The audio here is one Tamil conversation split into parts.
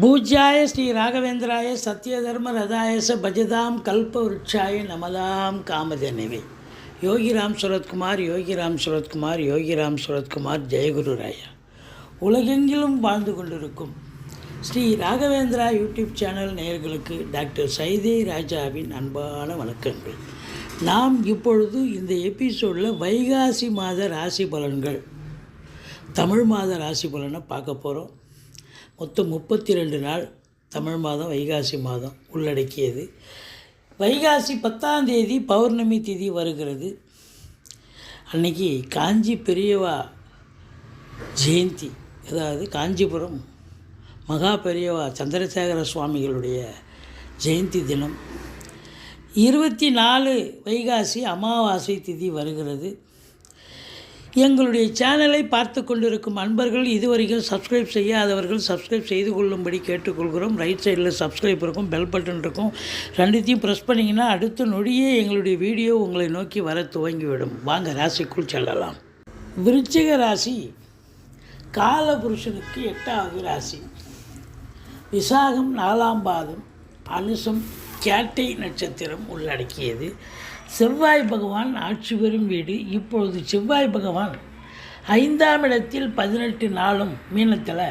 பூஜ்யாய ஸ்ரீ ராகவேந்திராய சத்யதர்ம ரதாயச பஜதாம் கல்ப விருட்சாய நமதாம் காமதேனவே. யோகிராம் சுரத்குமார் யோகிராம் சுரத்குமார் யோகிராம் சுரத்குமார் ஜெயகுரு ராயா உலகெங்கிலும் வாழ்ந்து கொண்டிருக்கும் ஸ்ரீ ராகவேந்திரா யூடியூப் சேனல் நேயர்களுக்கு டாக்டர் சைதே ராஜாவின் அன்பான வணக்கங்கள். நாம் இப்பொழுது இந்த எபிசோடில் வைகாசி மாத ராசி பலன்கள் தமிழ் மாத ராசி பலனை பார்க்க போகிறோம் மொத்தம் முப்பத்தி ரெண்டு நாள் தமிழ் மாதம் வைகாசி மாதம் உள்ளடக்கியது. வைகாசி பத்தாம் தேதி பௌர்ணமி திதி வருகிறது. அன்னைக்கு காஞ்சி பெரியவா ஜெயந்தி அதாவது காஞ்சிபுரம் மகா பெரியவா சந்திரசேகர சுவாமிகளுடைய ஜெயந்தி தினம். இருபத்தி நாலு வைகாசி அமாவாசை திதி வருகிறது. எங்களுடைய சேனலை பார்த்து கொண்டிருக்கும் அன்பர்கள் இதுவரைக்கும் சப்ஸ்கிரைப் செய்யாதவர்கள் சப்ஸ்கிரைப் செய்து கொள்ளும்படி கேட்டுக்கொள்கிறோம். ரைட் சைடில் சப்ஸ்கிரைப் இருக்கும் பெல் பட்டன் இருக்கும். ரெண்டுத்தையும் ப்ரெஸ் பண்ணிங்கன்னா அடுத்த நொடியே எங்களுடைய வீடியோ உங்களை நோக்கி வர துவங்கிவிடும். வாங்க ராசிக்குள் செல்லலாம். விருச்சிக ராசி காலபுருஷனுக்கு எட்டாவது ராசி. விசாகம் நாலாம் பாதம் அனுசம் கேட்டை நட்சத்திரம் உள்ளடக்கியது. செவ்வாய் பகவான் ஆட்சி பெறும் வீடு இப்பொழுது செவ்வாய் பகவான் ஐந்தாம் இடத்தில் பதினெட்டு நாளும் மீனத்தில்.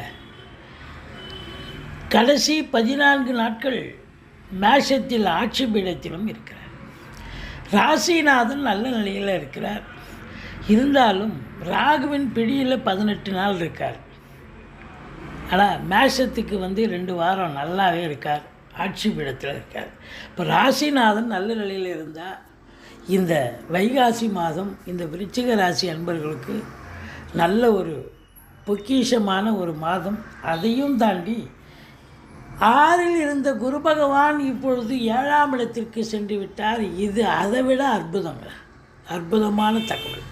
கடைசி பதினான்கு நாட்கள் மேஷத்தில் ஆட்சி பீடத்திலும் இருக்கிறார். ராசிநாதன் நல்ல நிலையில் இருக்கிறார். இருந்தாலும் ராகுவின் பிடியில் பதினெட்டு நாள் இருக்கார். ஆனால் மேஷத்துக்கு வந்து ரெண்டு வாரம் நல்லாவே இருக்கார். ஆட்சி பீடத்தில் இருக்கார். இப்போ ராசிநாதன் நல்ல நிலையில் இருந்தால் இந்த வைகாசி மாதம் இந்த விருச்சிக ராசி அன்பர்களுக்கு நல்ல ஒரு பொக்கிஷமான ஒரு மாதம். அதையும் தாண்டி ஆறில் இருந்த குரு பகவான் இப்பொழுது ஏழாம் இடத்திற்கு சென்று விட்டார். இது அதை விட அற்புதங்க அற்புதமான தகவல்.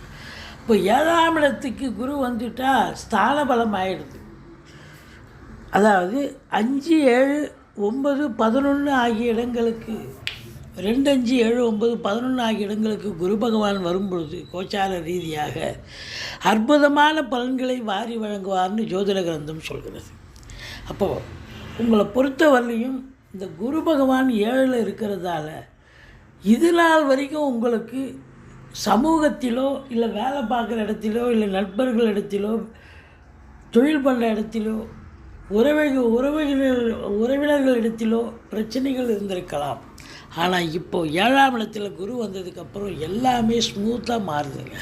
இப்போ ஏழாம் இடத்துக்கு குரு வந்துட்டால் ஸ்தான பலம் ஆயிடுது. அதாவது அஞ்சு ஏழு ஒன்பது பதினொன்று ஆகிய இடங்களுக்கு ரெண்டு அஞ்சு ஏழு ஒன்பது பதினொன்று ஆகிய இடங்களுக்கு குரு பகவான் வரும்பொழுது கோச்சார ரீதியாக அற்புதமான பலன்களை வாரி வழங்குவார்னு ஜோதிட கிரந்தம் சொல்கிறது. அப்போது உங்களை பொறுத்தவரையும் இந்த குரு பகவான் ஏழில் இருக்கிறதால இது நாள் வரைக்கும் உங்களுக்கு சமூகத்திலோ இல்லை வேலை பார்க்குற இடத்திலோ இல்லை நண்பர்கள் இடத்திலோ தொழில் பண்ணுற இடத்திலோ உறவிகள் உறவினர் உறவினர்களிடத்திலோ பிரச்சனைகள் இருந்திருக்கலாம். ஆனால் இப்போது ஏழாம் இடத்துல குரு வந்ததுக்கப்புறம் எல்லாமே ஸ்மூத்தாக மாறுதுங்க.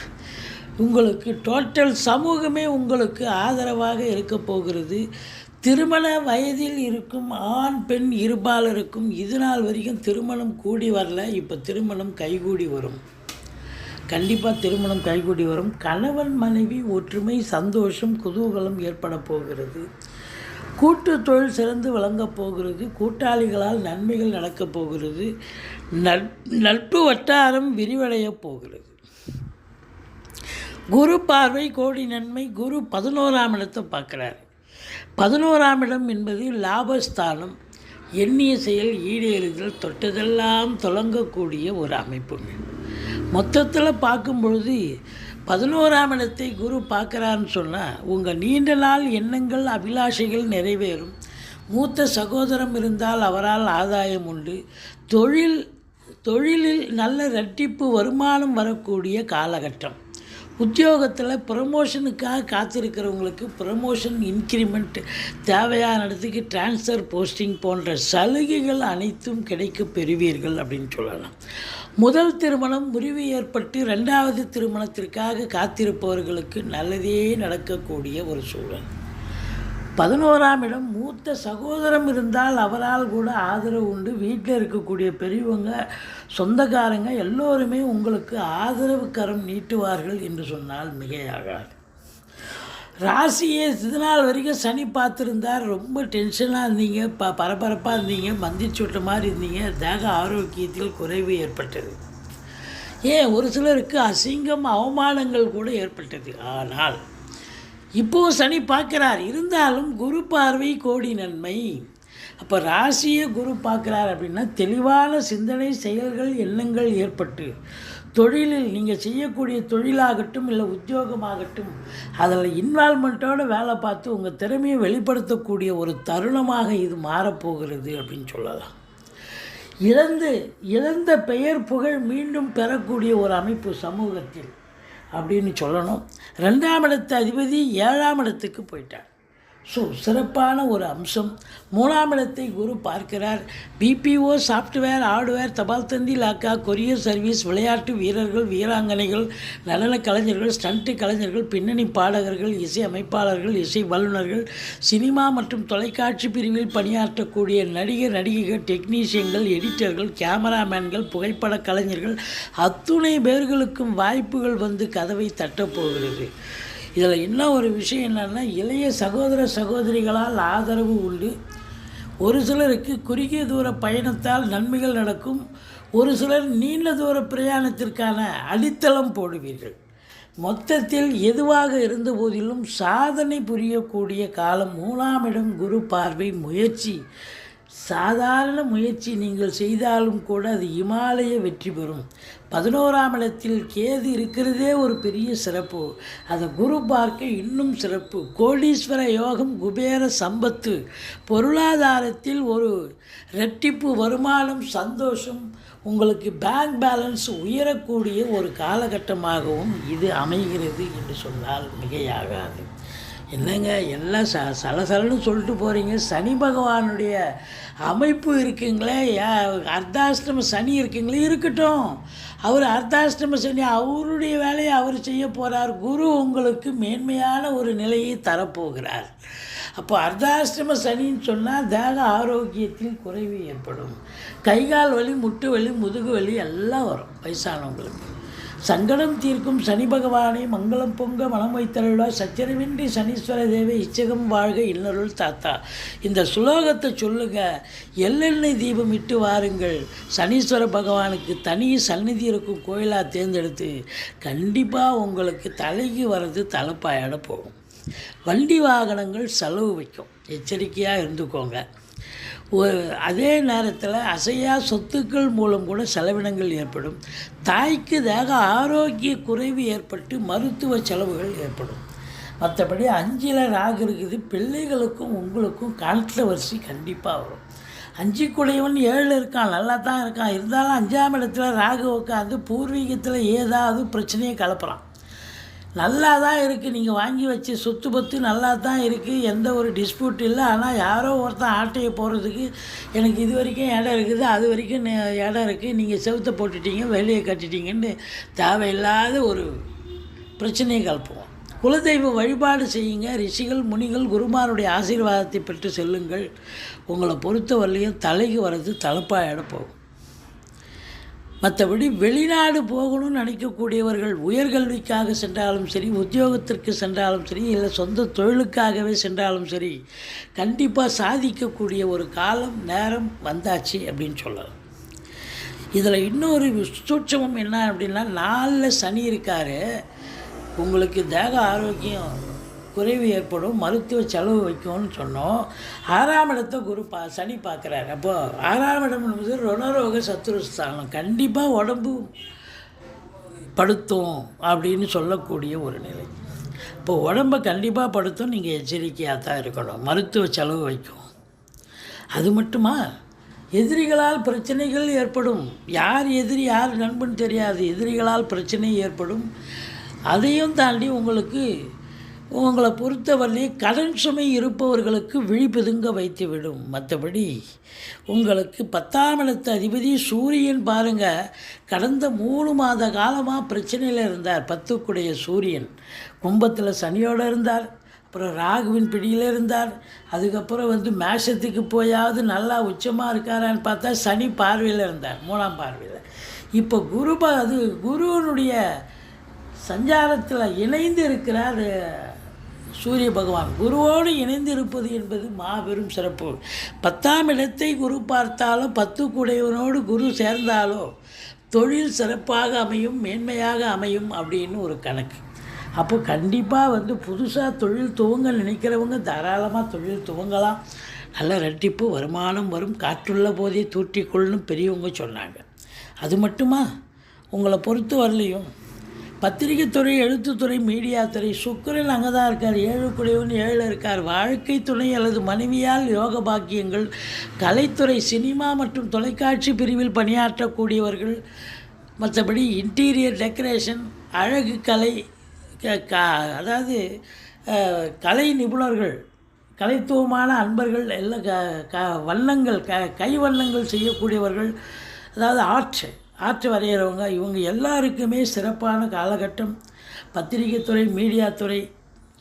உங்களுக்கு டோட்டல் சமூகமே உங்களுக்கு ஆதரவாக இருக்க போகிறது. திருமண வயதில் இருக்கும் ஆண் பெண் இருபாலருக்கும் இது நாள் வரைக்கும் திருமணம் கூடி வரல. இப்போ திருமணம் கைகூடி வரும். கண்டிப்பாக திருமணம் கைகூடி வரும். கணவன் மனைவி ஒற்றுமை சந்தோஷம் குதூகலம் ஏற்பட போகிறது. கூட்டு தொழில் சிறந்து விளங்கப் போகிறது கூட்டாளிகளால் நன்மைகள் நடக்கப் போகிறது நட்பு வட்டாரம் விரிவடையப் போகிறது. குரு பார்வை கோடி நன்மை குரு பதினோராம் இடத்தை பார்க்குறாரு. பதினோராம் இடம் என்பது லாபஸ்தானம் எண்ணிய செயல் ஈடேறுதல் தொட்டதெல்லாம் தொடங்கக்கூடிய ஒரு அமைப்புங்க மொத்தத்தில் பார்க்கும் பொழுது பதினோராம் இடத்தை குரு பார்க்குறான்னு சொன்னால் உங்கள் நீண்ட நாள் எண்ணங்கள் அபிலாஷைகள் நிறைவேறும். மூத்த சகோதரம் இருந்தால் அவரால் ஆதாயம் உண்டு. தொழில் தொழிலில் நல்ல ரெட்டிப்பு வருமானம் வரக்கூடிய காலகட்டம். உத்தியோகத்தில் ப்ரமோஷனுக்காக காத்திருக்கிறவங்களுக்கு ப்ரமோஷன் இன்க்ரிமெண்ட் தேவையான இடத்துக்கு டிரான்ஸ்ஃபர் போஸ்டிங் போன்ற சலுகைகள் அனைத்தும் கிடைக்க பெறுவீர்கள் அப்படின்னு சொல்லலாம். முதல் திருமணம் முறிவு ஏற்பட்டு ரெண்டாவது திருமணத்திற்காக காத்திருப்பவர்களுக்கு நல்லதே நடக்கக்கூடிய ஒரு சூழல். பதினோராம் இடம் மூத்த சகோதரம் இருந்தால் அவரால் கூட ஆதரவு உண்டு. வீட்டில் இருக்கக்கூடிய பெரியவங்க சொந்தக்காரங்க எல்லோருமே உங்களுக்கு ஆதரவு கரம் நீட்டுவார்கள் என்று சொன்னால் மிகையாகாது. ராசியை இது நாள் வரைக்கும் சனி பார்த்துருந்தார். ரொம்ப டென்ஷனாக இருந்தீங்க. ப பரபரப்பாக இருந்தீங்க. மந்திச்சு மாதிரி இருந்தீங்க. தேக ஆரோக்கியத்தில் குறைவு ஏற்பட்டது. ஏன்? ஒரு சிலருக்கு அசிங்கம் அவமானங்கள் கூட ஏற்பட்டது. ஆனால் இப்போது சனி பார்க்குறார். இருந்தாலும் குரு பார்வை கோடி நன்மை. அப்போ ராசியை குரு பார்க்குறார் அப்படின்னா தெளிவான சிந்தனை செயல்கள் எண்ணங்கள் ஏற்பட்டு தொழிலில் நீங்கள் செய்யக்கூடிய தொழிலாகட்டும் இல்லை உத்தியோகமாகட்டும் அதில் இன்வால்மெண்ட்டோடு வேலை பார்த்து உங்கள் திறமையை வெளிப்படுத்தக்கூடிய ஒரு தருணமாக இது மாறப்போகிறது அப்படின்னு சொல்லலாம். இழந்து இழந்த பெயர் புகழ் மீண்டும் பெறக்கூடிய ஒரு அமைப்பு சமூகத்தில் அப்படின்னு சொல்லணும். ரெண்டாம் இடத்து அதிபதி ஏழாம் இடத்துக்கு போயிட்டார். ஸோ சிறப்பான ஒரு அம்சம். மூணாம் இடத்தை குரு பார்க்கிறார். பிபிஓ சாஃப்ட்வேர் ஹார்ட்வேர் தபால் தந்தி லாக்கா கொரியர் சர்வீஸ் விளையாட்டு வீரர்கள் வீராங்கனைகள் நடன கலைஞர்கள் ஸ்டண்ட்டு கலைஞர்கள் பின்னணி பாடகர்கள் இசை அமைப்பாளர்கள் இசை வல்லுநர்கள் சினிமா மற்றும் தொலைக்காட்சி பிரிவில் பணியாற்றக்கூடிய நடிகர் நடிகைகள் டெக்னீஷியன்கள் எடிட்டர்கள் கேமராமேன்கள் புகைப்பட கலைஞர்கள் அத்துணை பேர்களுக்கும் வாய்ப்புகள் வந்து கதவை தட்டப்போகிறது இதில் இன்னும் ஒரு விஷயம் என்னென்னா இளைய சகோதர சகோதரிகளால் ஆதரவு உண்டு. ஒரு சிலருக்கு குறுகிய தூர பயணத்தால் நன்மைகள் நடக்கும். ஒரு சிலர் நீண்ட தூர பிரயாணத்திற்கான அடித்தளம் போடுவீர்கள். மொத்தத்தில் எதுவாக இருந்த போதிலும் சாதனை புரியக்கூடிய காலம் மூணாம் இடம் குரு பார்வை முயற்சி. சாதாரண முயற்சி நீங்கள் செய்தாலும் கூட அது இமாலய வெற்றி பெறும். பதினோராம் இடத்தில் கேது இருக்கிறதே ஒரு பெரிய சிறப்பு. அதை குரு பார்க்க இன்னும் சிறப்பு. கோடீஸ்வர யோகம் குபேர சம்பத்து. பொருளாதாரத்தில் ஒரு ரெட்டிப்பு வருமானம் சந்தோஷம். உங்களுக்கு பேங்க் பேலன்ஸ் உயரக்கூடிய ஒரு காலகட்டமாகவும் இது அமைகிறது என்று சொன்னால் மிகையாகாது. என்னங்க எல்லாம் ச சலசலன்னு சொல்லிட்டு போகிறீங்க சனி பகவானுடைய அமைப்பு இருக்குங்களே. யா- அர்த்தாஷ்டம சனி இருக்குங்களே. இருக்கட்டும். அவர் அர்த்தாஷ்டம சனி அவருடைய வேலையை அவர் செய்ய போகிறார் குரு உங்களுக்கு மேன்மையான ஒரு நிலையை தரப்போகிறார். அப்போ அர்த்தாஷ்டம சனின்னு சொன்னால் தேக ஆரோக்கியத்தில் குறைவு ஏற்படும். கை கால் வலி முட்டு வலி முதுகு வலி எல்லாம் வரும். வயசானவங்களுக்கு. சங்கடம் தீர்க்கும் சனி பகவானை மங்களம் பொங்க மனம் வைத்தருள்வா சச்சரவின்றி சனீஸ்வர தேவை இச்சகம் வாழ்க இன்னருள் தாத்தா. இந்த சுலோகத்தை சொல்லுங்க. எள்ளெண்ணெய் தீபம் இட்டு வாருங்கள். சனீஸ்வர பகவானுக்கு தனி சந்நிதி இருக்கும் கோயிலாக தேர்ந்தெடுத்து கண்டிப்பாக உங்களுக்கு தலைக்கு வர்றது தலைப்பாயாட போகும். வண்டி வாகனங்கள் செலவு வைக்கும். எச்சரிக்கையாக இருந்துக்கோங்க. ஒரு அதே நேரத்தில் அசையா சொத்துக்கள் மூலம் கூட செலவினங்கள் ஏற்படும். தாய்க்கு தேக ஆரோக்கிய குறைவு ஏற்பட்டு மருத்துவ செலவுகள் ஏற்படும். மற்றபடி அஞ்சில் ராகு இருக்குது பிள்ளைகளுக்கும் உங்களுக்கும் கான்ட்ரவர்சி கண்டிப்பாக வரும். அஞ்சு குடையவன் ஏழு இருக்கான் நல்லா தான் இருக்கான். இருந்தாலும் அஞ்சாம் இடத்துல ராகு உட்காந்து பூர்வீகத்தில் ஏதாவது பிரச்சனையை கலப்புறான். நல்லா தான் இருக்குது நீங்கள் வாங்கி வச்சு சொத்து பத்து நல்லா தான் இருக்குது எந்த ஒரு டிஸ்பியூட் இல்லை. ஆனால் யாரோ ஒருத்தன் ஆட்டையை போகிறதுக்கு எனக்கு இது வரைக்கும் இடம் இருக்குது. அது வரைக்கும் இடம் இருக்குது நீங்கள் செவுத்த போட்டுட்டீங்க வெளியே கட்டிட்டீங்கன்னு தேவையில்லாத ஒரு பிரச்சனையை கலப்புவோம். குலதெய்வ வழிபாடு செய்யுங்க. ரிஷிகள் முனிகள் குருமாருடைய ஆசீர்வாதத்தை பெற்று செல்லுங்கள். உங்களை பொறுத்தவரையிலையும் தலைக்கு வர்றது தலைப்பாயிட போகும். மற்றபடி வெளிநாடு போகணும்னு நினைக்கக்கூடியவர்கள் உயர்கல்விக்காக சென்றாலும் சரி உத்தியோகத்திற்கு சென்றாலும் சரி இல்லை சொந்த தொழிலுக்காகவே சென்றாலும் சரி கண்டிப்பாக சாதிக்கக்கூடிய ஒரு காலம் நேரம் வந்தாச்சு அப்படின்னு சொல்லலாம். இதில் இன்னொரு சூட்சமம் என்ன அப்படின்னா நாலில் சனி இருக்கார். உங்களுக்கு தேக ஆரோக்கியம் குறைவு ஏற்படும் மருத்துவ செலவு வைக்கும்னு சொன்னோம். ஆறாம் இடத்தை குரு பா சனி பார்க்குறாரு. அப்போ ஆறாம் இடம் என்பது ருணரோக சத்துருஸ்தானம் கண்டிப்பாக உடம்பு படுத்தும் அப்படின்னு சொல்லக்கூடிய ஒரு நிலை. இப்போ உடம்பை கண்டிப்பாக படுத்தும் நீங்கள் எச்சரிக்கையாக தான் இருக்கணும். மருத்துவ செலவு வைக்கும். அது மட்டுமா? எதிரிகளால் பிரச்சனைகள் ஏற்படும். யார் எதிரி யார் நண்பன் தெரியாது. எதிரிகளால் பிரச்சனை ஏற்படும். அதையும் தாண்டி உங்களுக்கு உங்களை பொறுத்தவரை கடன் சுமை இருப்பவர்களுக்கு விழிப்புதுங்க வைத்து விடும் மற்றபடி உங்களுக்கு பத்தாம் இடத்து அதிபதி சூரியன் பாருங்க. கடந்த மூணு மாத காலமாக பிரச்சனையில் இருந்தார். பத்துக்குடைய சூரியன். கும்பத்தில் சனியோடு இருந்தார். அப்புறம் ராகுவின் பிடியில் இருந்தார். அதுக்கப்புறம் வந்து மேஷத்துக்கு போயாவது நல்லா உச்சமாக இருக்காரான்னு பார்த்தா சனி பார்வையில் இருந்தார். மூணாம் பார்வையில். இப்போ குரு அது குருவனுடைய சஞ்சாரத்தில் இணைந்து இருக்கிறார். சூரிய பகவான் குருவோடு இணைந்திருப்பது என்பது மாபெரும் சிறப்பு. பத்தாம் இடத்தை குரு பார்த்தாலோ பத்து குடையவனோடு குரு சேர்ந்தாலோ தொழில் சிறப்பாக அமையும் மேன்மையாக அமையும் அப்படின்னு ஒரு கணக்கு. அப்போ கண்டிப்பாக வந்து புதுசாக தொழில் துவங்க நினைக்கிறவங்க தாராளமாக தொழில் துவங்கலாம். நல்ல ரெட்டிப்பு வருமானம் வரும் காற்றுள்ள போதே தூற்றிக்கொள்ளும் பெரியவங்க சொன்னாங்க. அது மட்டுமா? உங்களை பொறுத்து வரலையும். பத்திரிகைத்துறை எழுத்துத்துறை மீடியாத்துறை சுக்கிரன் அங்கே தான் இருக்கார். ஏழு குடைவன் ஏழு இருக்கார். வாழ்க்கை துணை அல்லது மனைவியால் யோக பாக்கியங்கள் கலைத்துறை சினிமா மற்றும் தொலைக்காட்சி பிரிவில் பணியாற்றக்கூடியவர்கள். மற்றபடி இன்டீரியர் டெக்கரேஷன் அழகு கலை க- க- அதாவது கலை நிபுணர்கள் கலைத்துவமான அன்பர்கள் எல்லாம் க க வண்ணங்கள் க கை வண்ணங்கள் செய்யக்கூடியவர்கள். அதாவது ஆர்ட் ஆற்று வரைகிறவங்க இவங்க எல்லாருக்குமே சிறப்பான காலகட்டம். பத்திரிகைத்துறை மீடியாத்துறை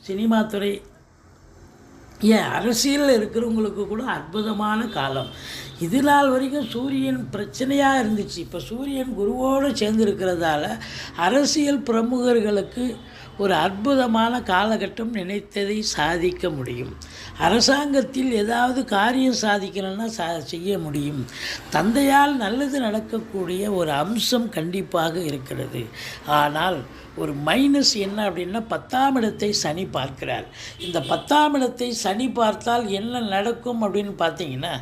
சினிமாத்துறை ஏன்? அரசியலில் இருக்கிறவங்களுக்கு கூட அற்புதமான காலம். இது நாள் வரைக்கும் சூரியன் பிரச்சனையாக இருந்துச்சு. இப்போ சூரியன் குருவோடு சேர்ந்து இருக்கிறதால அரசியல் பிரமுகர்களுக்கு ஒரு அற்புதமான காலகட்டம் நினைத்ததை சாதிக்க முடியும். அரசாங்கத்தில் ஏதாவது காரியம் சாதிக்கணும்னா சா செய்ய முடியும். தந்தையால் நல்லது நடக்கக்கூடிய ஒரு அம்சம் கண்டிப்பாக இருக்கிறது. ஆனால் ஒரு மைனஸ் என்ன அப்படின்னா பத்தாம் இடத்தை சனி பார்க்கிறார். இந்த பத்தாம் இடத்தை சனி பார்த்தால் என்ன நடக்கும் அப்படின்னு பார்த்தீங்கன்னா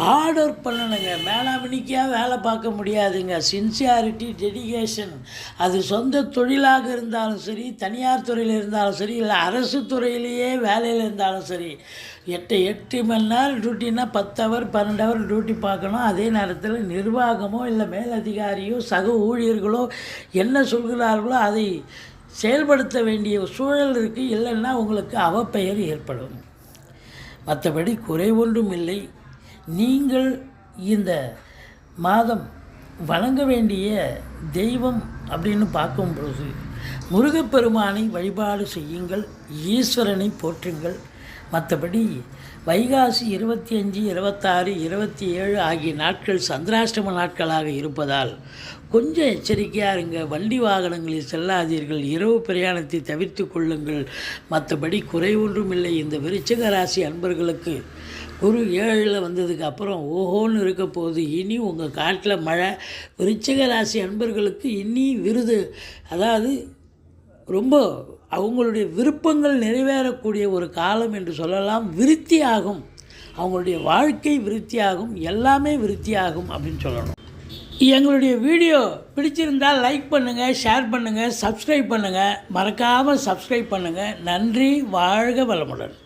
ஹார்ட் ஒர்க் பண்ணணுங்க. மேலாமணிக்காக வேலை பார்க்க முடியாதுங்க. சின்சியாரிட்டி டெடிகேஷன் அது சொந்த தொழிலாக இருந்தாலும் சரி தனியார் துறையில் இருந்தாலும் சரி இல்லை அரசு துறையிலேயே வேலையில் இருந்தாலும் சரி எட்டு எட்டு மணி நேரம் டியூட்டினா பத்து ஹவர் பன்னெண்டு ஹவர் டியூட்டி பார்க்கணும். அதே நேரத்தில் நிர்வாகமோ இல்லை மேலதிகாரியோ சக ஊழியர்களோ என்ன சொல்கிறார்களோ அதை செயல்படுத்த வேண்டிய சூழல் இருக்குது இல்லைன்னா உங்களுக்கு அவப்பெயர் ஏற்படும். மற்றபடி குறை ஒன்றும் இல்லை. நீங்கள் இந்த மாதம் வணங்க வேண்டிய தெய்வம் அப்படின்னு பார்க்கும் பொழுது முருகப்பெருமானை வழிபாடு செய்யுங்கள். ஈஸ்வரனை போற்றுங்கள். மற்றபடி வைகாசி இருபத்தி அஞ்சு இருபத்தாறு இருபத்தி ஏழு ஆகிய நாட்கள் சந்திராஷ்டம நாட்களாக இருப்பதால் கொஞ்சம் எச்சரிக்கையாக இருங்க. வண்டி வாகனங்களில் செல்லாதீர்கள். இரவு பிரயாணத்தை தவிர்த்து கொள்ளுங்கள். மற்றபடி குறை ஒன்றும் இல்லை இந்த விருச்சக ராசி அன்பர்களுக்கு குரு ஏழில் வந்ததுக்கு அப்புறம் ஓஹோன்னு இருக்க போகுது. இனி உங்கள் காட்டில் மழை. விருச்சக ராசி அன்பர்களுக்கு இனி விருது. அதாவது ரொம்ப அவங்களுடைய விருப்பங்கள் நிறைவேறக்கூடிய ஒரு காலம் என்று சொல்லலாம் விருத்தியாகும். அவங்களுடைய வாழ்க்கை விருத்தியாகும் எல்லாமே விருத்தியாகும் அப்படின்னு சொல்லணும். எங்களுடைய வீடியோ பிடிச்சிருந்தால் லைக் பண்ணுங்கள் ஷேர் பண்ணுங்கள் சப்ஸ்கிரைப் பண்ணுங்கள் மறக்காமல் சப்ஸ்கிரைப் பண்ணுங்கள் நன்றி வாழ்க வளமுடன்.